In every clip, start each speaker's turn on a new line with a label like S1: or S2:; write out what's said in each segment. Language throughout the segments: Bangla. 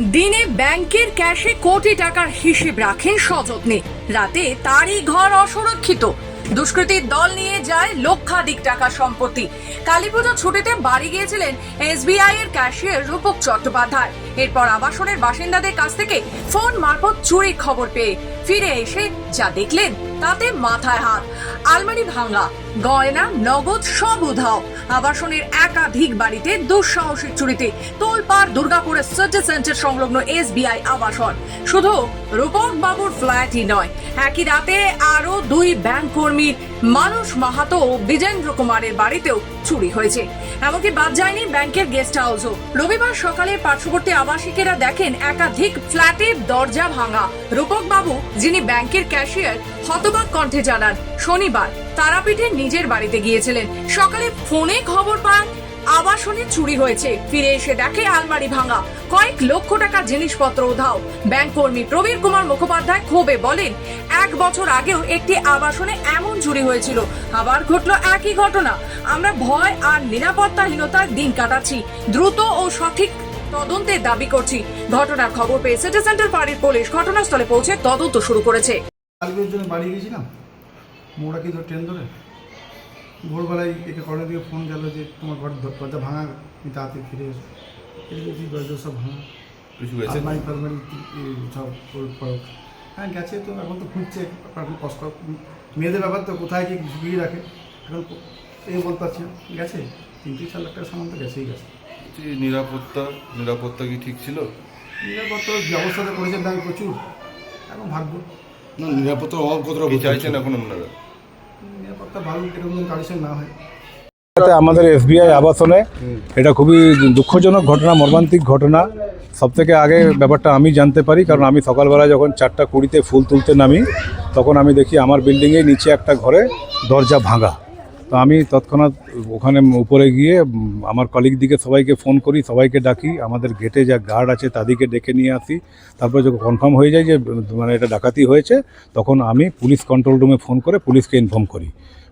S1: দিনে ব্যাংকের ক্যাশে কোটি টাকার হিসেব রাখেন সযত্নে। রাতে তারই ঘর অসুরক্ষিত। দুষ্কৃতীর দল নিয়ে যায় লক্ষাধিক টাকা সম্পত্তি। কালীপুজো ছুটিতে বাড়ি গিয়েছিলেন এসবিআই এর ক্যাশিয়ার রূপক চট্টোপাধ্যায়। এরপর আবাসনের বাসিন্দাদের কাছ থেকে ফোন মারফত চুরির খবর পেয়ে ফিরে এসে যা দেখলেন, তাতে মাথায় হাত। আলমারি ভাঙা, গয়না, নগদ সব উধাও। আবাসনের একাধিক বাড়িতে দুঃসাহসিক চুরিতে তোলপাড় দুর্গাপুরের সিটি সেন্টার সংলগ্ন এসবিআই আবাসন। শুধু রূপক বাবুর ফ্ল্যাটই নয়, একই রাতে আরও দুই ব্যাংক কর্মীর মানুষ মাহাতো ও বিজেন্দ্র কুমারের বাড়িতেও চুরি হয়েছে। এমনকি বাদ যায়নি ব্যাংকের গেস্ট হাউসও। রবিবার সকালে পার্শ্ববর্তী আবাসিকেরা দেখেন একাধিক ফ্ল্যাটের দরজা ভাঙা। রূপক বাবু যিনি ব্যাংকের ক্যাশিয়ার হতবাক কণ্ঠে জানান, শনিবার তারাপীঠের নিজের বাড়িতে গিয়েছিলেন। সকালে ফোনে খবর পান, আবাসনে চুরি হয়েছে। ফিরে এসে দেখে আলমারি ভাঙা। কয়েক লক্ষ টাকার জিনিসপত্র উধাও। ব্যাংক কর্মী প্রবীর কুমার মুখোপাধ্যায় ক্ষোভে বলেন, এক বছর আগেও একটি আবাসনে এমন চুরি হয়েছিল। আবার ঘটলো একই ঘটনা। আমরা ভয় আর নিরাপত্তাহীনতার দিন কাটাচ্ছি। দ্রুত ও সঠিক তদন্তের দাবি করছি। ঘটনার খবর পেয়ে সিটি সেন্টার পাড়ির পুলিশ ঘটনাস্থলে পৌঁছে তদন্ত শুরু করেছে।
S2: কালকের জন্য বাড়ি গেছিলাম মোড়া কি ধর ট্রেন ধরে? ভোরবেলায় একে কলের দিকে ফোন গেল যে তোমার ঘর দরজা ভাঙা তুমি তাড়াতাড়ি ফিরে এসো। এদিকে দরজা সব ভাঙা।
S3: কিছু
S2: আলমারি ফালমারি সব হ্যাঁ গেছে তো এখন তো খুঁজছে কষ্ট। মেয়েদের ব্যাপার তো কোথায় কি ঝুঁকিয়ে রাখে? এখন এই বলতে পারছি না। গেছে? তিন থেকে চার লাখ টাকা সামান তো গেছেই গেছে।
S3: নিরাপত্তা নিরাপত্তা কি ঠিক ছিল?
S2: নিরাপত্তা ব্যবস্থাটা করেছে ব্যাংক প্রচুর। এখন ভাগ্য।
S4: না নিরাপত্তার অভাব কতটা
S3: চাইছেন এখন আপনারা?
S2: নিরাপত্তা ভালো এরকম কারিশন না হয়।
S5: আমাদের এসবিআই আবাসনে। এটা খুবই দুঃখজনক ঘটনা মর্মান্তিক ঘটনা। সব থেকে আগে ব্যাপারটা আমি জানতে পারি কারণ আমি সকালবেলা যখন চারটা কুড়িতে ফুল তুলতে নামি তখন আমি দেখি আমার বিল্ডিংয়ে নিচে একটা ঘরে দরজা ভাঙা। তো আমি তৎক্ষণাৎ ওখানে উপরে গিয়ে আমার কলিগ দিকে সবাইকে ফোন করি সবাইকে ডাকি আমাদের গেটে যা গার্ড আছে তাদেরকে ডেকে নিয়ে আসি। তারপরে যখন কনফার্ম হয়ে যায় যে মানে এটা ডাকাতি হয়েছে তখন আমি পুলিশ কন্ট্রোল রুমে ফোন করে পুলিশকে ইনফর্ম করি।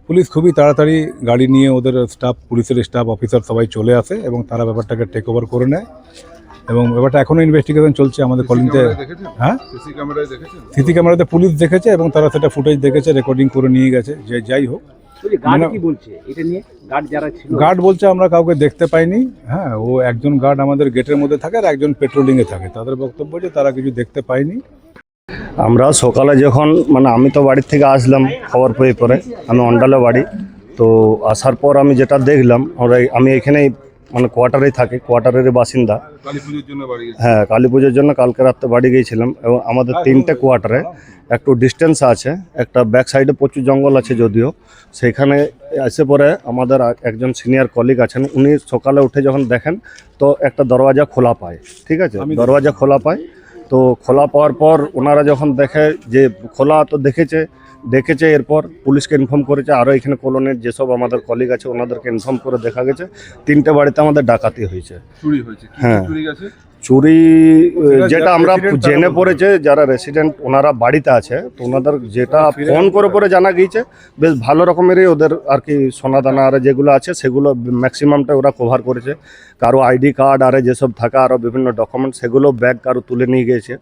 S5: পুলিশ খুবই তাড়াতাড়ি গাড়ি নিয়ে ওদের স্টাফ পুলিশের স্টাফ অফিসার সবাই চলে আসে এবং তারা ব্যাপারটাকে টেক ওভার করে নেয়। এবং ব্যাপারটা এখনও ইনভেস্টিগেশন চলছে আমাদের কলিংতে হ্যাঁ?
S3: সিসি
S5: ক্যামেরাতে পুলিশ দেখেছে এবং তারা সেটা ফুটেজ দেখেছে রেকর্ডিং করে নিয়ে গেছে। যে যাই হোক
S6: গার্ড
S5: মানে-
S6: বলছে? এটা নিয়ে গার্ড যারা ছিল
S5: গার্ড বলছে আমরা কাউকে দেখতে পাইনি। হ্যাঁ ও একজন গার্ড আমাদের গেটের মধ্যে থাকে আর একজন পেট্রোলিংয়ে থাকে। তাদের বক্তব্য যে তারা কিছু দেখতে পায়নি।
S7: আমরা সকালে যখন মানে আমি তো বাড়ির থেকে আসলাম খবর পেয়ে পরে আমি অন্ডালে বাড়ি তো আসার পর আমি যেটা দেখলাম আমরা আমি এখানেই মানে কোয়ার্টারেই থাকে কোয়ার্টারের বাসিন্দা। হ্যাঁ কালী পুজোর জন্য কালকে রাত্রে বাড়ি গিয়েছিলাম এবং আমাদের তিনটে কোয়ার্টারে একটু ডিস্টেন্স আছে একটা ব্যাক সাইডে প্রচুর জঙ্গল আছে যদিও। সেখানে এসে পরে আমাদের একজন সিনিয়র কলিগ আছেন উনি সকালে উঠে যখন দেখেন তো একটা দরওয়াজা খোলা পায় ঠিক আছে? দরওয়াজা খোলা পায় তো খোলা পাওয়ার পর ওনারা যখন দেখে যে খোলা তো দেখেছে দেখেছে এরপর পুলিশকে ইনফর্ম করেছে। আরও এখানে কলোনির যেসব আমাদের কলিগ আছে ওনাদেরকে ইনফর্ম করে দেখা গেছে। তিনটে বাড়িতে আমাদের ডাকাতি হয়েছে। হ্যাঁ।
S3: চুরি
S7: যেটা আমরা জেনে পড়েছে যারা রেসিডেন্ট ওনারা বাড়িতে আছে তো ওনাদের যেটা ফোন করে
S5: পরে
S7: জানা গিয়েছে বেশ ভালো রকমেরই ওদের আর কি সোনা দানা আর যেগুলো আছে সেগুলো ম্যাক্সিমামটা ওরা কভার করেছে। কারও আইডি কার্ড আর যেসব থাকা আরও বিভিন্ন ডকুমেন্ট সেগুলো ব্যাগ কারও তুলে নিয়ে গিয়েছে।